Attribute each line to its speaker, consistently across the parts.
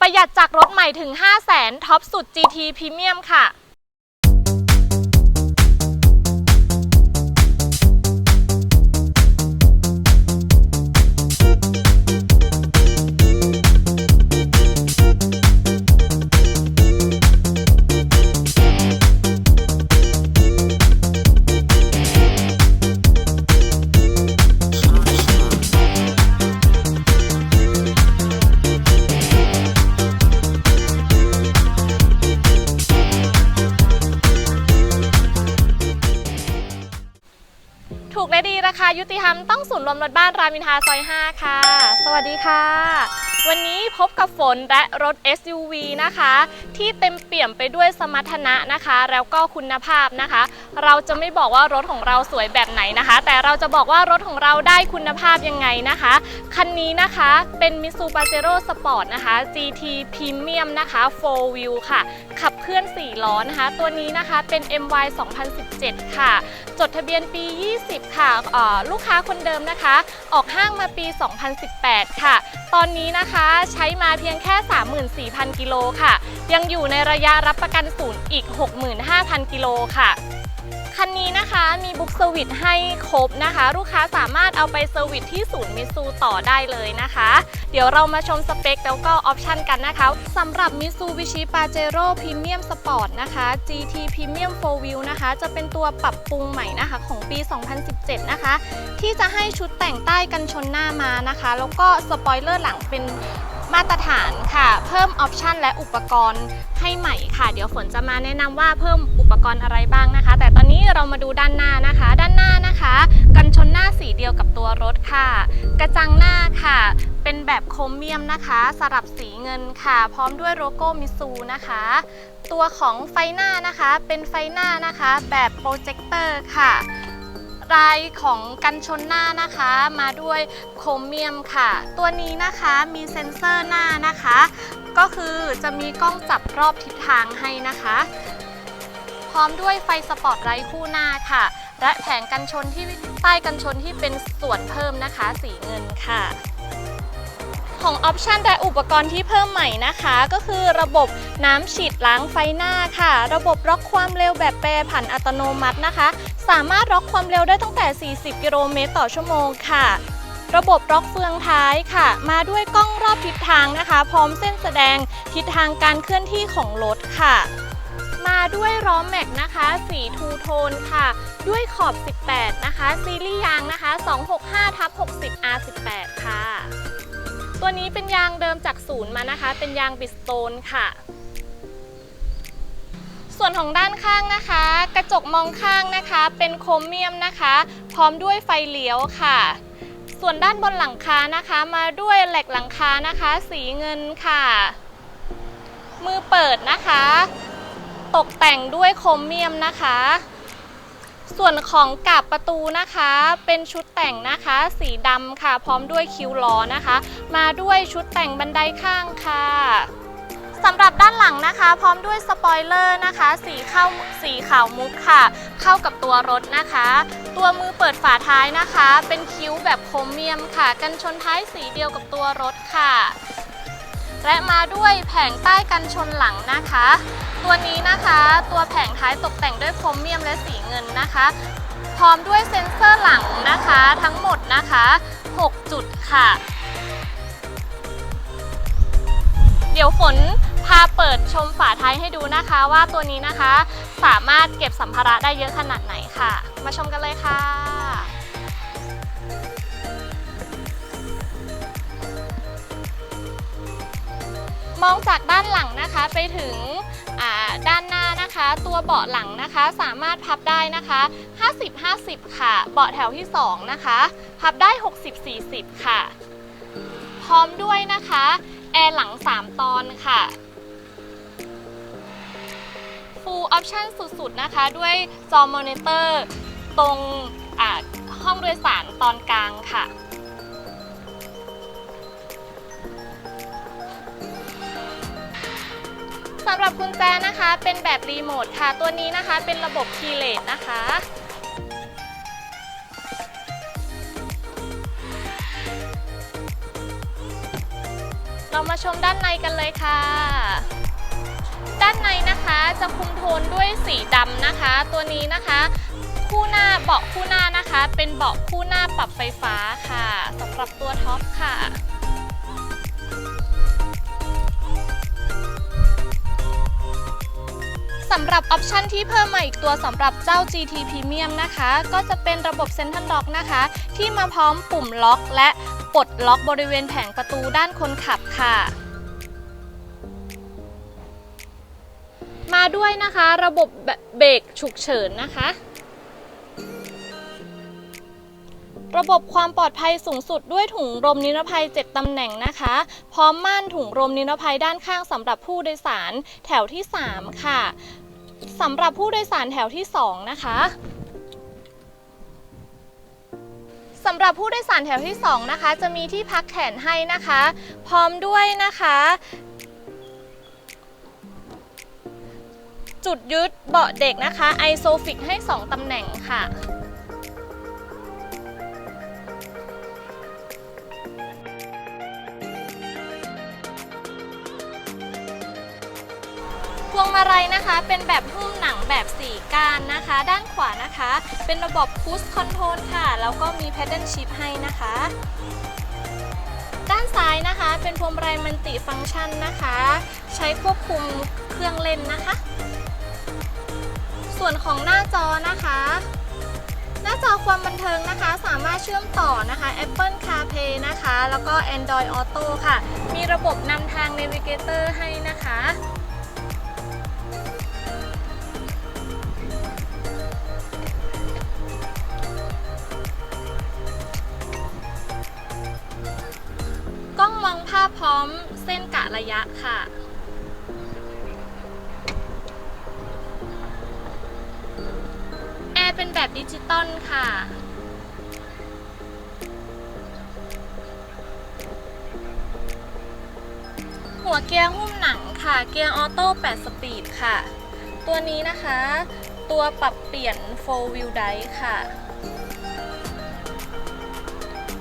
Speaker 1: ประหยัดจากรถใหม่ถึง 5 0 0 0 0 0ท็อปสุด GT Premium ค่ะ ศูนย์รวมรถบ้านรามอินทราซอย 5 ค่ะ สวัสดีค่ะ วันนี้พบกับฝนและรถ SUV นะคะ ที่เต็มเปี่ยมไปด้วยสมรรถนะนะคะ แล้วก็คุณภาพนะคะ เราจะไม่บอกว่ารถของเราสวยแบบไหนนะคะ แต่เราจะบอกว่ารถของเราได้คุณภาพยังไงนะคะ คันนี้นะคะเป็น Mitsu Pajero Sport นะคะ GT Premium นะคะ 4 Wheel ค่ะ ขับเคลื่อน 4 ล้อนะคะ ตัวนี้นะคะเป็น MY 2017 ค่ะ จดทะเบียนปี 20 ค่ะลูกค้าคนเดิมนะคะ ออกห้างมาปี 2018 ค่ะ ตอนนี้นะคะใช้มาเพียงแค่ 34,000 กิโลค่ะ ยังอยู่ในระยะรับประกันศูนย์อีก 65,000 กิโลค่ะ คันนี้นะคะมีบุ๊กเซอร์วิสให้ครบนะคะ ลูกค้าสามารถเอาไปเซอร์วิสที่ศูนย์มิซูต่อได้เลยนะคะ เดี๋ยวเรามาชมสเปคแล้วก็ออปชันกันนะคะสำหรับ Mitsubishi Pajero Premium Sport นะคะ GT Premium 4 Wheel นะคะ จะเป็นตัวปรับปรุงใหม่นะคะของปี 2017 นะคะ ที่จะให้ชุดแต่งใต้กันชนหน้ามานะคะ แล้วก็สปอยเลอร์หลังเป็น มาตรฐานค่ะ เพิ่มออปชันและอุปกรณ์ให้ใหม่ค่ะ เดี๋ยวฝนจะมาแนะนำว่าเพิ่มอุปกรณ์อะไรบ้างนะคะ แต่ตอนนี้เรามาดูด้านหน้านะคะ ด้านหน้านะคะ กันชนหน้าสีเดียวกับตัวรถค่ะ กระจังหน้าค่ะ เป็นแบบโครเมียมนะคะ สลับสีเงินค่ะ พร้อมด้วยโลโก้มิซูนะคะ ตัวของไฟหน้านะคะ เป็นไฟหน้านะคะ แบบโปรเจคเตอร์ค่ะ ลายของกันชนหน้านะคะ มาด้วยโครเมียมค่ะ ตัวนี้นะคะมีเซ็นเซอร์หน้านะคะ ก็คือจะมีกล้องจับรอบทิศทางให้นะคะ พร้อมด้วยไฟสปอตไลท์คู่หน้าค่ะ และแผงกันชนที่ใต้กันชนที่เป็นส่วนเพิ่มนะคะ สีเงินค่ะ ของออปชันและอุปกรณ์ที่เพิ่มใหม่นะคะ ก็คือระบบน้ำฉีดล้างไฟหน้าค่ะ ระบบล็อกความเร็วแบบแปรผันอัตโนมัตินะคะ สามารถล็อกความเร็วได้ตั้งแต่ 40 กิโลเมตรต่อชั่วโมงค่ะ ระบบล็อกเฟืองท้ายค่ะ มาด้วยกล้องรอบทิศทางนะคะ พร้อมเส้นแสดงทิศทางการเคลื่อนที่ของรถค่ะมาด้วยล้อแม็กนะคะ สีทูโทนค่ะ ด้วยขอบ 18 นะคะ ซีรีส์ยางนะคะ 265ทับ60 R18 ค่ะ ตัวนี้เป็นยางเดิมจากศูนย์มานะคะ เป็นยางบิสโตนค่ะ ส่วนของด้านข้างนะคะ กระจกมองข้างนะคะ เป็นโครเมียมนะคะ พร้อมด้วยไฟเลี้ยวค่ะ ส่วนด้านบนหลังคานะคะ มาด้วยเหล็กหลังคานะคะ สีเงินค่ะ มือเปิดนะคะ ตกแต่งด้วยโครเมียมนะคะ ส่วนของกับประตูนะคะ เป็นชุดแต่งนะคะ สีดำค่ะ พร้อมด้วยคิ้วล้อนะคะ มาด้วยชุดแต่งบันไดข้างค่ะสำหรับด้านหลังนะคะ พร้อมด้วยสปอยเลอร์นะคะ สีเข้าสีขาวมุกค่ะ เข้ากับตัวรถนะคะ ตัวมือเปิดฝาท้ายนะคะ เป็นคิ้วแบบโครเมียมค่ะ กันชนท้ายสีเดียวกับตัวรถค่ะ และมาด้วยแผงใต้กันชนหลังนะคะ ตัวนี้นะคะตัวแผงท้ายตกแต่งด้วยโครเมียมและสีเงินนะคะ พร้อมด้วยเซ็นเซอร์หลังนะคะทั้งหมดนะคะ 6 จุดค่ะ เดี๋ยวฝนพาเปิดชมฝาท้ายให้ดูนะคะว่าตัวนี้นะคะ สามารถเก็บสัมภาระได้เยอะขนาดไหนค่ะ มาชมกันเลยค่ะมองจากด้านหลังนะคะไปถึง ด้านหน้านะคะ ตัวเบาะหลังนะคะ สามารถพับได้นะคะ 50-50 ค่ะ เบาะแถวที่ 2 นะคะ พับได้ 60-40 ค่ะ พร้อมด้วยนะคะ แอร์หลัง 3 ตอนค่ะ Full Option สุดๆ นะคะ ด้วยจอมอนิเตอร์ ตรงห้องโดยสารตอนกลางค่ะ สำหรับกุญแจนะคะ เป็นแบบรีโมทค่ะ ตัวนี้นะคะ เป็นระบบคีย์เลสนะคะ เรามาชมด้านในกันเลยค่ะ ด้านในนะคะจะคุมโทนด้วยสีดำนะคะ ตัวนี้นะคะคู่หน้าเบาะคู่หน้านะคะ เป็นเบาะคู่หน้าปรับไฟฟ้าค่ะสำหรับตัวท็อปค่ะ สำหรับออปชันที่เพิ่มมาอีกตัวสำหรับเจ้า GT Premium นะคะ ก็จะเป็นระบบ Central Lock นะคะ ที่มาพร้อมปุ่มล็อกและปลดล็อกบริเวณแผงประตูด้านคนขับค่ะมาด้วยนะคะ ระบบเบรกฉุกเฉินนะคะ ระบบความปลอดภัยสูงสุดด้วยถุงลมนิรภัย 7 ตำแหน่งนะคะ พร้อมม่านถุงลมนิรภัยด้านข้างสำหรับผู้โดยสารแถวที่ 3 ค่ะสำหรับผู้โดยสารแถวที่ 2 นะคะสำหรับผู้โดยสารแถวที่ 2 นะคะ จะมีที่พักแขนให้นะคะ พร้อมด้วยนะคะ จุดยึดเบาะเด็กนะคะไอโซฟิกให้ 2 ตำแหน่งค่ะ วงมาลัยนะคะ เป็นแบบหุ้มหนังแบบ4ก้านนะคะ ด้านขวานะคะ เป็นระบบพุชคอนโทรลค่ะ แล้วก็มี Paddle Shift ให้นะคะ ด้านซ้ายนะคะ เป็นพวงมาลัยมันติฟังก์ชันนะคะ ใช้ควบคุมเครื่องเล่นนะคะ ส่วนของหน้าจอนะคะ หน้าจอความบันเทิงนะคะ สามารถเชื่อมต่อนะคะ Apple CarPlay นะคะ แล้วก็ Android Auto ค่ะ มีระบบนำทาง Navigator ให้นะคะ ระยะค่ะ แอร์เป็นแบบดิจิตอลค่ะ หัวเกียร์หุ้มหนังค่ะ เกียร์ออโต้ 8 สปีดค่ะ ตัวนี้นะคะ ตัวปรับเปลี่ยน 4 wheel drive ค่ะ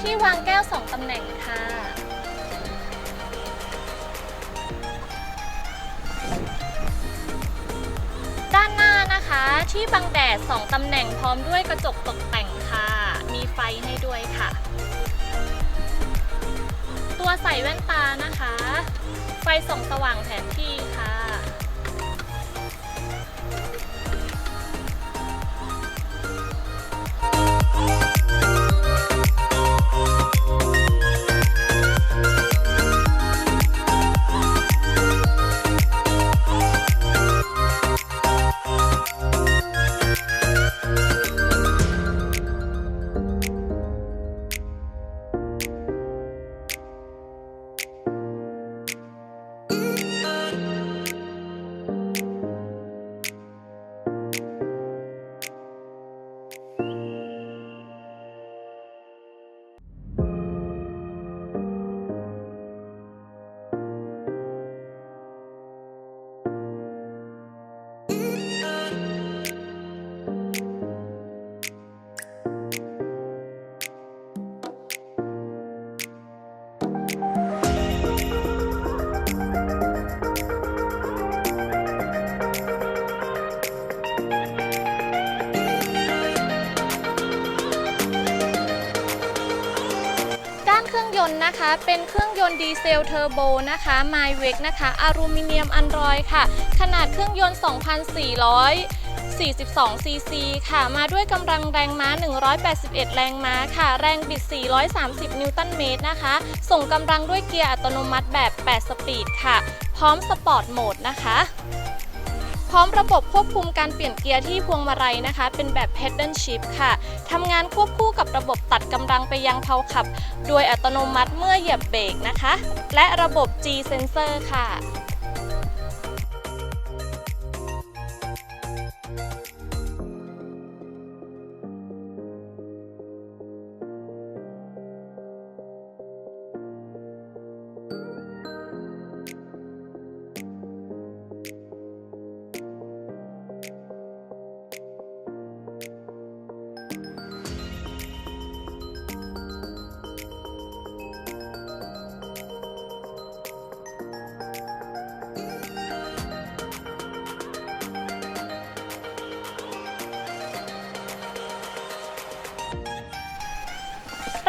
Speaker 1: ที่วางแก้ว 2 ตำแหน่งค่ะ ที่บังแดด 2 ตำแหน่งพร้อมด้วยกระจกตกแต่งค่ะ มีไฟให้ด้วยค่ะ ตัวใส่แว่นตานะคะ ไฟส่องสว่างแผนที่ค่ะ เป็นเครื่องยนต์ดีเซลเทอร์โบนะคะ m y w e c นะคะอลูมิเนียมอันรอยค่ะ ขนาดเครื่องยนต์ 2,442 ซีซีค่ะ มาด้วยกำลังแรงม้า 181 แรงม้าค่ะ แรงบิด 430 นิวตันเมตรนะคะ ส่งกำลังด้วยเกียร์อัตโนมัติแบบ 8 สปีดค่ะ พร้อมสปอร์ตโหมดนะคะ พร้อมระบบควบคุมการเปลี่ยนเกียร์ที่พวงมาลัยนะคะ เป็นแบบ Pedal Shift ค่ะทำงานควบคู่กับระบบตัดกำลังไปยังเพลาขับ โดยอัตโนมัติเมื่อเหยียบเบรกนะคะ และระบบ G Sensor ค่ะ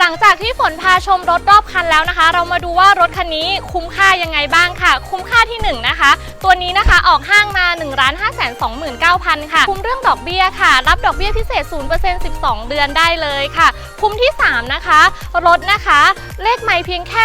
Speaker 1: หลังจากที่ฝนพาชมรถรอบคันแล้วนะคะ เรามาดูว่ารถคันนี้คุ้มค่ายังไงบ้างค่ะ คุ้มค่าที่หนึ่งนะคะ ตัวนี้นะคะออกห้างมา1 5 2 9 0 0 0 ค่ะ คุ้มเรื่องดอกเบี้ยค่ะ รับดอกเบี้ยพิเศษ 0% 12 เดือนได้เลยค่ะ คุ้มที่ 3 นะคะ รถนะคะ เลขไม่เพียงแค่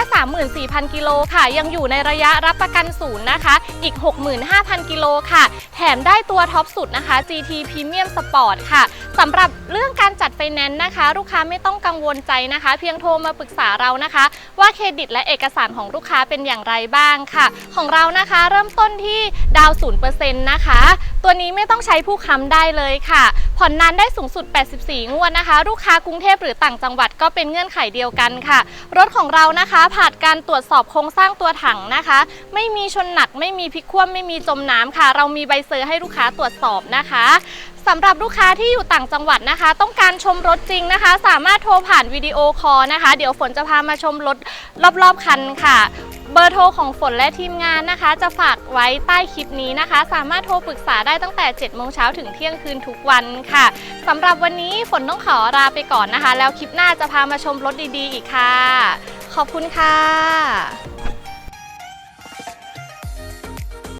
Speaker 1: 34,000 กิโลค่ะ ยังอยู่ในระยะรับประกันศูนย์นะคะ อีก 65,000 กิโลค่ะ แถมได้ตัวท็อปสุดนะคะ GT Premium Sport ค่ะสำหรับเรื่องการจัดไฟแนนซ์นะคะ ลูกค้าไม่ต้องกังวลใจนะคะ เพียงโทรมาปรึกษาเรานะคะ ว่าเครดิตและเอกสารของลูกค้าเป็นอย่างไรบ้างค่ะ ของเรานะคะเริ่มต้นที่ดาว0%นะคะ ตัวนี้ไม่ต้องใช้ผู้ค้ำได้เลยค่ะ ผ่อนนานได้สูงสุด 84 งวดนะคะ ลูกค้ากรุงเทพหรือต่างจังหวัดก็เป็นเงื่อนไขเดียวกันค่ะรถถของเรานะคะ ผ่านการตรวจสอบโครงสร้างตัวถังนะคะ ไม่มีชนหนักไม่มีพลิกคว่ำไม่มีจมน้ำค่ะ เรามีใบเซอร์ให้ลูกค้าตรวจสอบนะคะสำหรับลูกค้าที่อยู่ต่างจังหวัดนะคะ ต้องการชมรถจริงนะคะ สามารถโทรผ่านวิดีโอคอลนะคะ เดี๋ยวฝนจะพามาชมรถรอบๆคันค่ะ บอร์โทรของฝนและทีมงานนะคะ จะฝากไว้ใต้คลิปนี้นะคะ สามารถโทรปรึกษาได้ตั้งแต่ 7 โมงเช้าถึงเที่ยงคืนทุกวันค่ะสำหรับวันนี้ฝนต้องขอลาไปก่อนนะคะ แล้วคลิปหน้าจะพามาชมรถดีๆ อีกค่ะ ขอบคุณค่ะ